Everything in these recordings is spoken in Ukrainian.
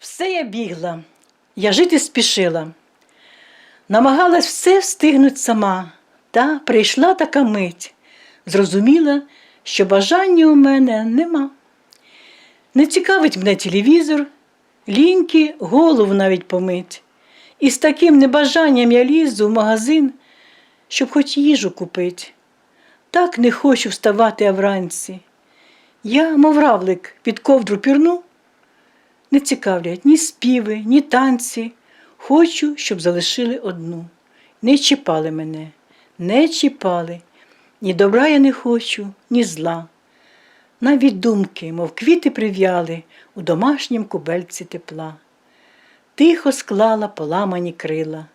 Все я бігла, я жити спішила. Намагалась все встигнуть сама, та прийшла така мить. Зрозуміла, що бажання у мене нема. Не цікавить мене телевізор, ліньки голову навіть помить. І з таким небажанням я лізу в магазин, щоб хоч їжу купить. Так не хочу вставати я вранці. Я, мов равлик, під ковдру пірну, не цікавлять ні співи, ні танці. Хочу, щоб залишили одну. Не чіпали мене, не чіпали. Ні добра я не хочу, ні зла. Навіть думки, мов квіти прив'яли у домашнім кубельці тепла. Тихо склала поламані крила.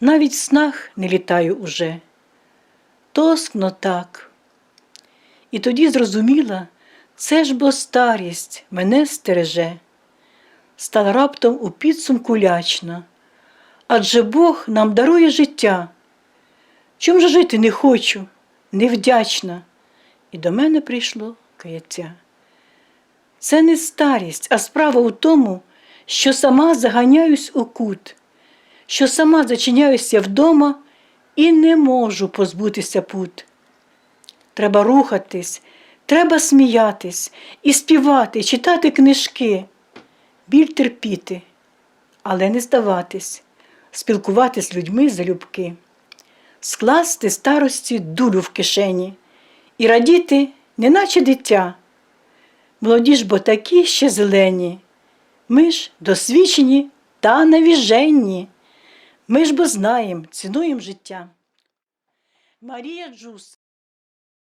Навіть в снах не літаю уже. Тоскно так. І тоді зрозуміла, це ж бо старість мене стереже. Стала раптом у підсумку лячна, адже Бог нам дарує життя. Чом же жити не хочу, невдячна, і до мене прийшло каяття. Це не старість, а справа у тому, що сама заганяюсь у кут, що сама зачиняюся вдома і не можу позбутися пут. Треба рухатись, треба сміятись і співати, читати книжки, біль терпіти, але не здаватись, спілкуватись з людьми залюбки, скласти старості дулю в кишені. І радіти, неначе дитя. Молоді ж бо такі ще зелені, ми ж досвідчені та навіженні, ми ж бо знаєм, цінуєм життя. Марія Джус